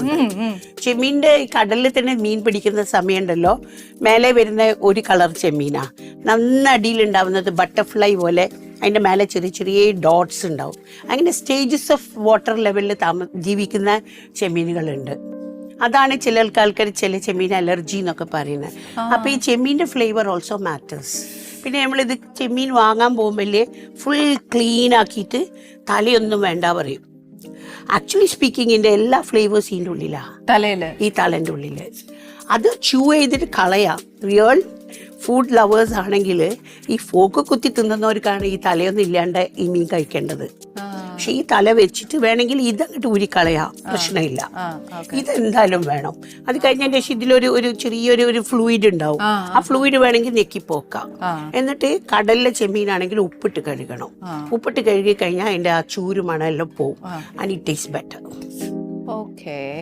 ചെമ്മീനും ഉണ്ട് ചെമ്മീന്റെ കടലിൽ തന്നെ മീൻ പിടിക്കുന്ന സമയമുണ്ടല്ലോ. മേലെ വരുന്ന ഒരു കളർ ചെമ്മീനാ. നന്ന അടിയിലുണ്ടാവുന്നത് ബട്ടർഫ്ലൈ പോലെ അതിന്റെ മേലെ ചെറിയ ചെറിയ ഡോട്ട്സ് ഉണ്ടാവും. അങ്ങനെ സ്റ്റേജസ് ഓഫ് വാട്ടർ ലെവലിൽ താമ ജീവിക്കുന്ന ചെമ്മീനുകളുണ്ട്. അതാണ് ചില ആൾക്കാർ ചില ചെമ്മീൻ അലർജി എന്നൊക്കെ പറയുന്നത്. അപ്പോൾ ഈ ചെമ്മീന്റെ ഫ്ലേവർ ഓൾസോ മാറ്റേഴ്സ് പിന്നെ നമ്മളിത് ചെമ്മീൻ വാങ്ങാൻ പോകുമ്പോഴേ ഫുൾ ക്ലീൻ ആക്കിയിട്ട് തലയൊന്നും വേണ്ട പറയും. ആക്ച്വലി സ്പീക്കിങ്ങിന്റെ എല്ലാ ഫ്ലേവേഴ്സ് ഇതിന്റെ ഉള്ളിലാണ് തലയിൽ. ഈ തലന്റെ ഉള്ളിൽ അത് ചൂ ചെയ്തിട്ട് കളയാം. റിയൽ ഫുഡ് ലവേഴ്സ് ആണെങ്കിൽ ഈ ഫോക്ക് കുത്തി തിന്നുന്നവർക്കാണ് ഈ തലയൊന്നും ഇല്ലാണ്ട് ഈ മീൻ കഴിക്കേണ്ടത്. പക്ഷെ ഈ തല വെച്ചിട്ട് വേണമെങ്കിൽ ഇതങ്ങോട്ട് ഉരിക്കളയാ പ്രശ്നമില്ല. ഇതെന്തായാലും വേണം. അത് കഴിഞ്ഞതിന് ശേഷം ഇതിലൊരു ഒരു ചെറിയൊരു ഒരു ഫ്ലൂയിഡ് ഉണ്ടാവും. ആ, ഫ്ലൂയിഡ് വേണമെങ്കിൽ ഞെക്കിപ്പോക്കാം. എന്നിട്ട് കടലിലെ ചെമ്മീനാണെങ്കിൽ ഉപ്പിട്ട് കഴുകണം. ഉപ്പിട്ട് കഴുകി കഴിഞ്ഞാൽ അതിന്റെ ആ ചൂരുമണെല്ലാം പോവും. And it is better okay.